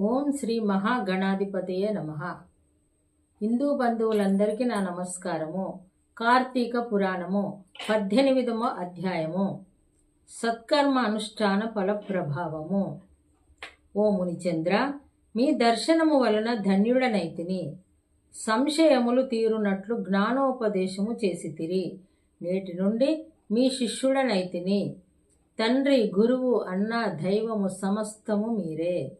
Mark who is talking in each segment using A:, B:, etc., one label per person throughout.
A: ఓం శ్రీ మహాగణాధిపతయ నమ. హిందూ బంధువులందరికీ నా నమస్కారము. కార్తీక పురాణము పద్దెనిమిదవ అధ్యాయము. సత్కర్మ అనుష్ఠాన ఫల ప్రభావము ఓ మునిచంద్ర మీ దర్శనము వలన ధన్యుడనైతిని. సంశయములు తీరునట్లు జ్ఞానోపదేశము చేసితిరి. నేటి నుండి మీ శిష్యుడనైతిని. తండ్రి గురువు అన్న దైవము సమస్తము మీరే.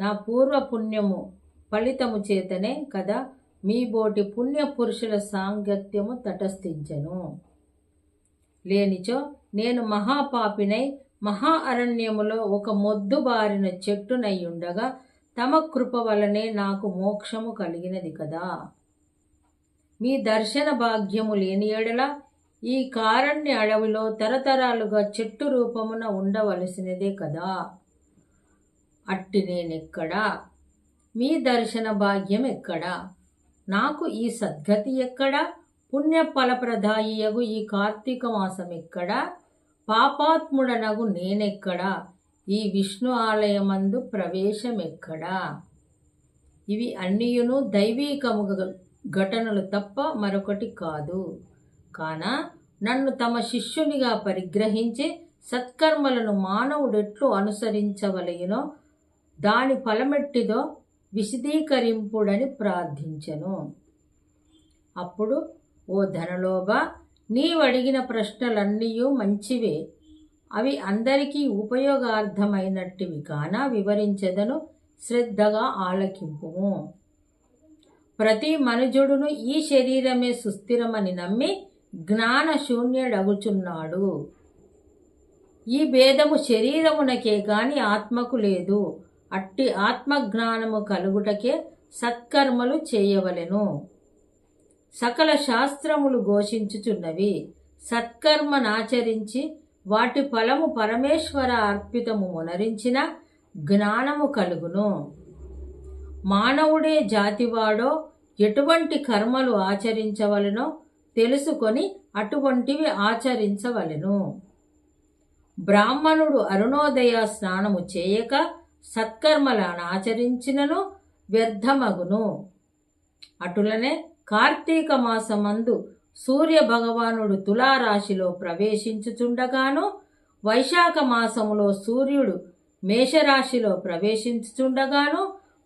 A: నా పూర్వ పుణ్యము ఫలితము చేతనే కదా మీ బోటి పుణ్య పురుషుల సాంగత్యము తటస్థించను. లేనిచో నేను మహాపాపినై మహా అరణ్యములో ఒక మొద్దు బారిన చెట్టునయ్యుండగా తమ కృప వలనే నాకు మోక్షము కలిగినది కదా. మీ దర్శన భాగ్యము లేని ఎడల ఈ కారణ్య అడవిలో తరతరాలుగా చెట్టు రూపమున ఉండవలసినదే కదా. అట్టి నేనెక్కడా? మీ దర్శన భాగ్యం ఎక్కడా? నాకు ఈ సద్గతి ఎక్కడా? పుణ్య ఫలప్రదాయియగు ఈ కార్తీక మాసం ఎక్కడా? పాపాత్ముడనగు నేనెక్కడా? ఈ విష్ణు ఆలయమందు ప్రవేశం ఎక్కడా ఇవి అన్నియును దైవీకము ఘటనలు తప్ప మరొకటి కాదు. కాన నన్ను తమ శిష్యునిగా పరిగ్రహించి సత్కర్మలను మానవుడెట్లు అనుసరించవలయునో దాని ఫలమెట్టిదో విశదీకరింపుడని ప్రార్థించెను. అప్పుడు ఓ ధనలోభ నీవడిగిన ప్రశ్నలన్నీ మంచివే. అవి అందరికీ ఉపయోగార్థమైనట్టివి కాన వివరించెదను శ్రద్ధగా ఆలకింపుము. ప్రతి మనుజుడును ఈ శరీరమే సుస్థిరమని నమ్మి జ్ఞానశూన్యుడగుచున్నాడు. ఈ భేదము శరీరమునకే గాని ఆత్మకు లేదు. అట్టి ఆత్మజ్ఞానము కలుగుటకే సత్కర్మలు చేయవలెను. సకల శాస్త్రములు ఘోషించుచున్నవి. సత్కర్మనాచరించి వాటి ఫలము పరమేశ్వర అర్పితము మునరించిన జ్ఞానము కలుగును. మానవుడే జాతివాడో ఎటువంటి కర్మలు ఆచరించవలెనో తెలుసుకొని అటువంటివి ఆచరించవలెను. బ్రాహ్మణుడు అరుణోదయ స్నానము చేయక సత్కర్మలను ఆచరించినను వ్యర్థమగును. అటులనే కార్తీక మాసమందు సూర్య భగవానుడు తులారాశిలో ప్రవేశించుచుండగాను వైశాఖ మాసములో సూర్యుడు మేషరాశిలో ప్రవేశించుచుండగాను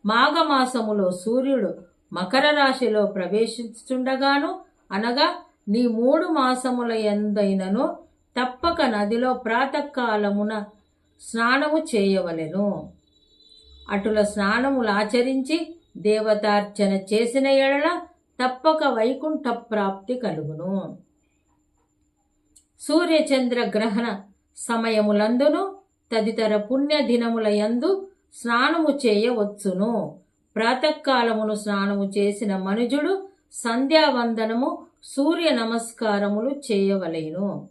A: మాఘమాసములో సూర్యుడు మకర రాశిలో ప్రవేశించుచుండగాను అనగా నీ మూడు మాసముల ఎందైనను తప్పక నదిలో ప్రాతకాలమున స్నానము చేయవలెను. అటుల స్నానములు ఆచరించి దేవతార్చన చేసిన ఎడల తప్పక వైకుంఠ ప్రాప్తి కలుగును. సూర్యచంద్ర గ్రహణ సమయములందును తదితర పుణ్య దినముల యందు స్నానము చేయవచ్చును. ప్రాతకాలమును స్నానము చేసిన మనుజుడు సంధ్యావందనము సూర్య నమస్కారములు చేయవలేను.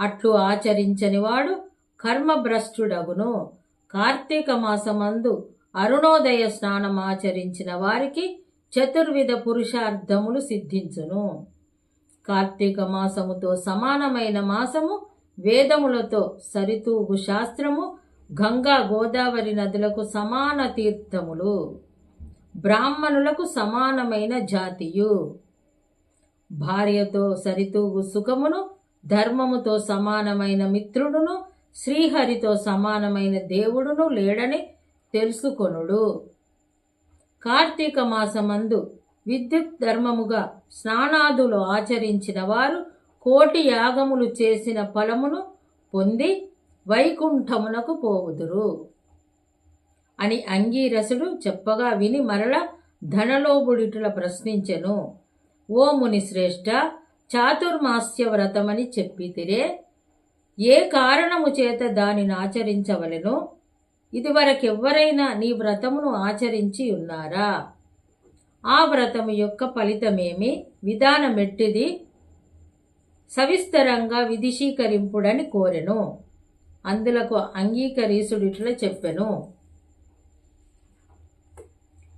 A: అట్లు ఆచరించనివాడు కర్మభ్రష్టుడగును. కార్తీక మాసమందు అరుణోదయ స్నానం ఆచరించిన వారికి చతుర్విధ పురుషార్థములు సిద్ధించును. కార్తీక మాసముతో సమానమైన మాసము వేదములతో సరితూగు శాస్త్రము గంగా గోదావరి నదులకు సమాన తీర్థములు. బ్రాహ్మణులకు సమానమైన జాతియు. భార్యతో సరితూగు సుఖమును ధర్మముతో సమానమైన మిత్రుడును శ్రీహరితో సమానమైన దేవుడును లేడని తెలుసుకొనుడు. కార్తీక మాసమందు విద్యుత్ ధర్మముగా స్నానాదులు ఆచరించిన వారు కోటి యాగములు చేసిన ఫలమును పొంది వైకుంఠమునకు పోవుదురు. అని అంగీరసుడు చెప్పగా విని మరల ధనలోబుడిటుల ప్రశ్నించెను. ఓ ముని శ్రేష్ఠ చాతుర్మాస్య వ్రతమని చెప్పితిరే ఏ కారణము చేత దానిని ఆచరించవలెను? ఇదివరకెవ్వరైనా నీ వ్రతమును ఆచరించి ఉన్నారా? ఆ వ్రతము యొక్క ఫలితమేమి? విధానమెట్టిది? సవిస్తరంగా విదిశీకరింపుడని కోరెను. అందులకు అంగీకరీసుడిట్లా చెప్పెను.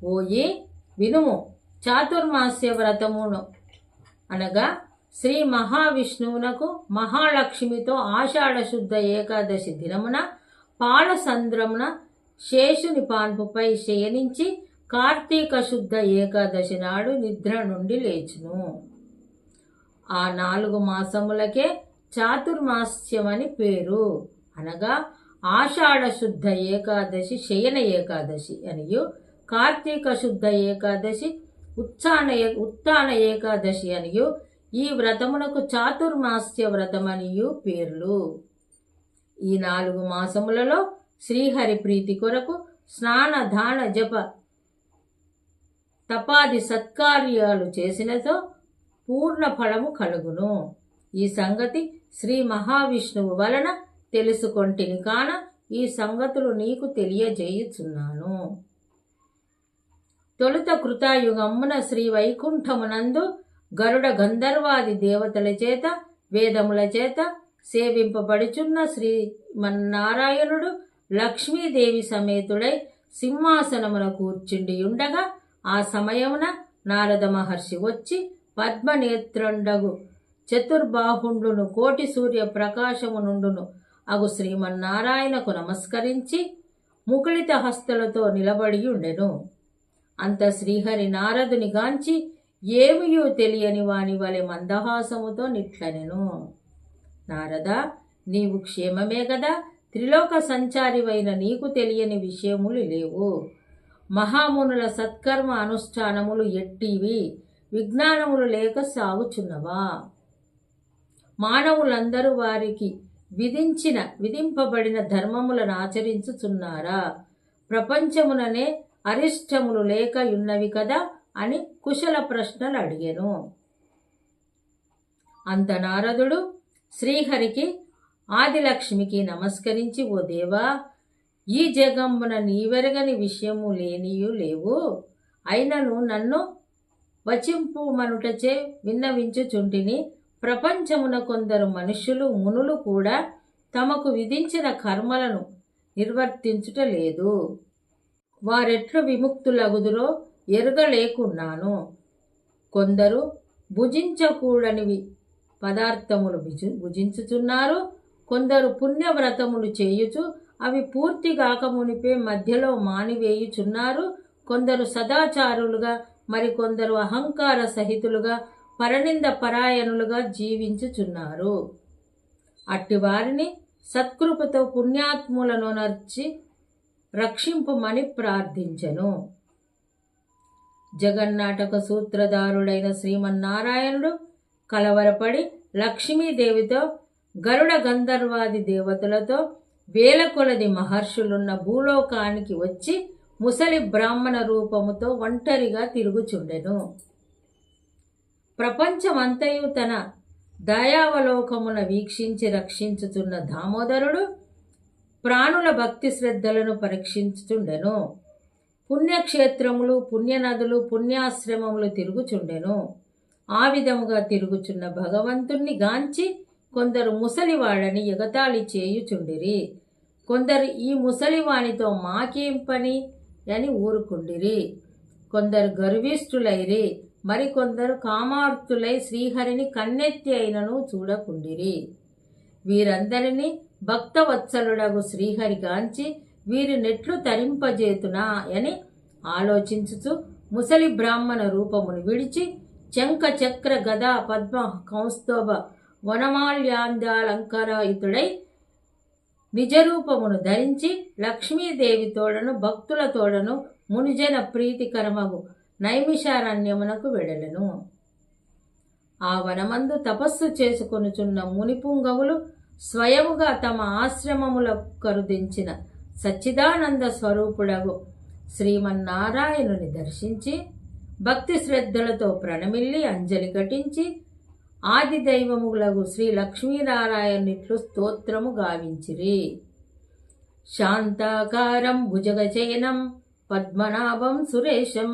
A: ఓయి వినుము. చాతుర్మాస్య వ్రతమును అనగా శ్రీ మహావిష్ణువునకు మహాలక్ష్మితో ఆషాఢశుద్ధ ఏకాదశి దినమున పాలసంద్రమున శేషుని పాన్పుపై శయనించి కార్తీక శుద్ధ ఏకాదశి నాడు నిద్ర నుండి లేచును. ఆ నాలుగు మాసములకే చాతుర్మాస్యమని పేరు. అనగా ఆషాఢ శుద్ధ ఏకాదశి శయన ఏకాదశి అనియు కార్తీక శుద్ధ ఏకాదశి ఉత్సాన ఉత్తాన ఏకాదశి అనియు ఈ వ్రతమునకు చాతుర్మాస్య వ్రతమనియు పేర్లు. ఈ నాలుగు మాసములలో శ్రీహరి ప్రీతి కొరకు స్నాన దాన జప తపాది సత్కార్యాలు చేసినతో పూర్ణ ఫలము కలుగును. ఈ సంగతి శ్రీ మహావిష్ణువు వలన తెలుసుకొంటిని కాన ఈ సంగతులు నీకు తెలియజేయుచున్నాను. తొలుత కృతాయుగమ్మున శ్రీ వైకుంఠమునందు గరుడ గంధర్వాది దేవతల చేత వేదముల చేత సేవింపబడుచున్న శ్రీమన్నారాయణుడు లక్ష్మీదేవి సమేతుడై సింహాసనమున కూర్చుండి ఉండగా ఆ సమయమున నారద మహర్షి వచ్చి పద్మనేత్రుండగు చతుర్బాహుండును కోటి సూర్య ప్రకాశము నుండును అగు శ్రీమన్నారాయణకు నమస్కరించి ముకుళిత హస్తలతో నిలబడి ఉండెను. అంత శ్రీహరి నారదుని గాంచి ఏమియూ తెలియని వాని వలె మందహాసముతో నిట్లనెను. నారద నీవు క్షేమమే కదా త్రిలోక సంచారివైన నీకు తెలియని విషయములు లేవు. మహామునుల సత్కర్మ అనుష్ఠానములు ఎట్టివి విజ్ఞానములు లేక సాగుచున్నవా? మానవులందరూ వారికి విధించిన విధింపబడిన ధర్మములను ఆచరించుచున్నారా? ప్రపంచముననే అరిష్టములు లేక ఉన్నవి కదా అని కుశల ప్రశ్నలు అడిగాను. అంత నారదుడు శ్రీహరికి ఆదిలక్ష్మికి నమస్కరించి ఓ దేవా ఈ జగంబున నీవెరగని విషయము లేనియు లేవు. అయినను నన్ను వచింపు మనుటచే విన్నవించుచుంటిని. ప్రపంచమున కొందరు మనుష్యులు మునులు కూడా తమకు విధించిన కర్మలను నిర్వర్తించుట లేదు. వారెట్లు విముక్తులగుదురో ఎరుగలేకున్నాను? కొందరు భుజించకూడనివి పదార్థములు భుజి భుజించుచున్నారు. కొందరు పుణ్యవ్రతములు చేయుచు అవి పూర్తి కాకమునిపే మధ్యలో మానివేయుచున్నారు. కొందరు సదాచారులుగా మరికొందరు అహంకార సహితులుగా పరనింద పరాయణులుగా జీవించుచున్నారు. అట్టి వారిని సత్కృపతో పుణ్యాత్ములను నర్చి రక్షింపమని ప్రార్థించెను. జగన్నాటక సూత్రధారుడైన శ్రీమన్నారాయణుడు కలవరపడి లక్ష్మీదేవితో గరుడ గంధర్వాది దేవతలతో వేల కొలది మహర్షులున్న భూలోకానికి వచ్చి ముసలి బ్రాహ్మణ రూపముతో ఒంటరిగా తిరుగుచుండెను. ప్రపంచమంతయు తన దయావలోకమున వీక్షించి రక్షించుచున్న దామోదరుడు ప్రాణుల భక్తి శ్రద్ధలను పరీక్షించుచుండెను. పుణ్యక్షేత్రములు పుణ్యనదులు పుణ్యాశ్రమములు తిరుగుచుండెను. ఆ విధముగా తిరుగుచున్న భగవంతుణ్ణి గాంచి కొందరు ముసలివాడని ఎగతాళి చేయుచుండిరి. కొందరు ఈ ముసలివానితో మాకేం పని అని ఊరుకుండిరి. కొందరు గర్విష్ఠులైరి మరికొందరు కామార్తులై శ్రీహరిని కన్నెత్తి అయినను చూడకుండిరి. వీరందరినీ భక్తవత్సలుడగు శ్రీహరి గాంచి వీరి నెట్లు తరింపజేతునా అని ఆలోచించుచు ముసలి బ్రాహ్మణ రూపమును విడిచి చెంక చక్ర గదా పద్మ కౌస్తోభ వనమాల్యాందాలంకారాయుతుడై నిజరూపమును ధరించి లక్ష్మీదేవి తోడను భక్తుల తోడను మునిజన ప్రీతికరమగు నైమిషారణ్యమునకు వెడలను. ఆ వనమందు తపస్సు చేసుకొనుచున్న మునిపుంగవులు స్వయముగా తమ ఆశ్రమముల కరుదించిన సచ్చిదానంద స్వరూపుడగు. శ్రీమన్నారాయణుని దర్శించి భక్తి శ్రద్ధలతో ప్రణమిల్లి అంజలి ఘటించి ఆది దైవములగు శ్రీ లక్ష్మీనారాయణిట్లు స్తోత్రము గావించిరి. శాంతాకారం భుజగచయనం పద్మనాభం సురేశం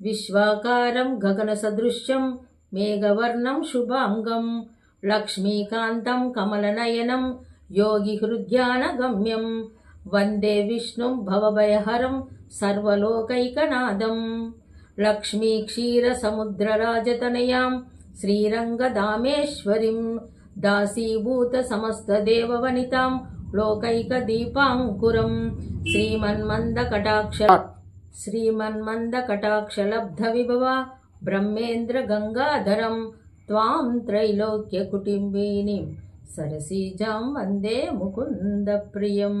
A: విశ్వాకారం గగన సదృశ్యం మేఘవర్ణం శుభాంగం లక్ష్మీకాంతం కమలనయనం యోగి హృద్యానగమ్యం వందే విష్ణుం భవభయహరం సర్వలోకైకనాదం లక్ష్మీ క్షీరసముద్రరాజతనయాం శ్రీరంగదామేశ్వరీం దాసీభూత సమస్తదేవవనితాం లోకైక దీపాంకురం శ్రీమన్మంద కటాక్ష శ్రీమన్మంద సరసీజాం వందే ముకుంద ప్రియం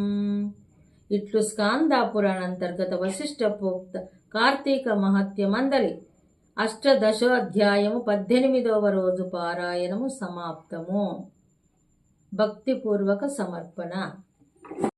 A: ఇట్లు స్కాందాపురాణ అంతర్గత వశిష్ఠ ప్రోక్త కార్తీక మహత్య మందలి. అష్టదశోధ్యాయము పద్దెనిమిదవ రోజు పారాయణము సమాప్తము. భక్తిపూర్వక సమర్పణ.